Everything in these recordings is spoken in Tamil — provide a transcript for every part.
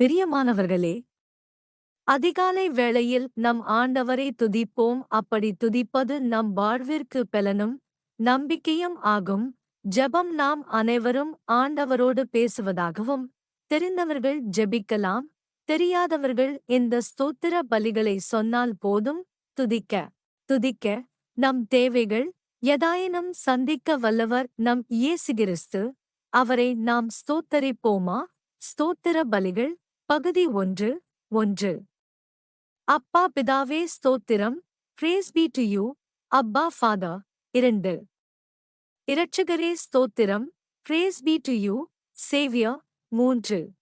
பிரியமானவர்களே அதிகாலை வேளையில் நம் ஆண்டவரை துதிப்போம். அப்படி துதிப்பது நம் வாழ்விற்கு பலனும் நம்பிக்கையும் ஆகும். ஜெபம் நாம் அனைவரும் ஆண்டவரோடு பேசுவதாகவும் தெரிந்தவர்கள் ஜெபிக்கலாம். தெரியாதவர்கள் இந்த ஸ்தோத்திர பலிகளை சொன்னால் போதும். துதிக்க துதிக்க நம் தேவைகள் எதாயினும் சந்திக்க வல்லவர் நம் இயேசு கிறிஸ்து. அவரை நாம் ஸ்தோத்தரிப்போமா? ஸ்தோத்திர பலிகள் பகுதி ஒன்று ஒன்று. அப்பா பிதாவே ஸ்தோத்திரம். பிரேஸ் பி டு யூ அப்பா ஃபாதர் இரண்டு. இரட்சகரே ஸ்தோத்திரம். Praise be to you saviour மூன்று.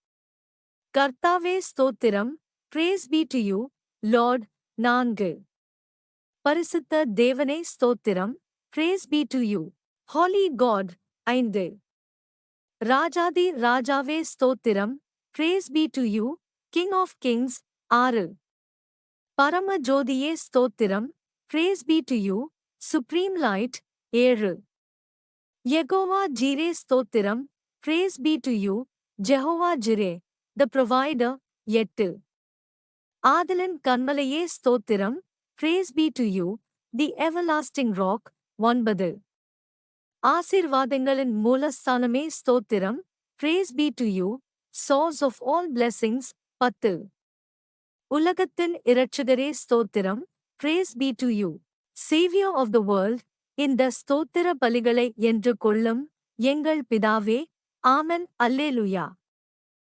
கர்த்தாவே ஸ்தோத்திரம். Praise be to you lord நான்கு. பரிசுத்த தேவனே ஸ்தோத்திரம். Praise be to you holy God ஐந்து. ராஜாதி ராஜாவே ஸ்தோத்திரம். Praise be to you king of kings ஆறு பரம ஜோதியே ஸ்தோத்திரம் praise be to you supreme light ஏழு யெகோவா ஜீரே ஸ்தோத்திரம் praise be to you Jehovah Jireh the provider எட்டு ஆதலன் கண்மலையே ஸ்தோத்திரம் praise be to you the everlasting rock ஒன்பது ஆசிர்வாதங்களின் மூலஸ்தானமே ஸ்தோத்திரம் praise be to you source of all blessings பத்து. உலகத்தின் இரட்சகரே ஸ்தோத்திரம். Praise be to you saviour of the world இந்த ஸ்தோத்திர பலிகளை என்று கொள்ளும் எங்கள் பிதாவே. ஆமன். அல்லேலுயா.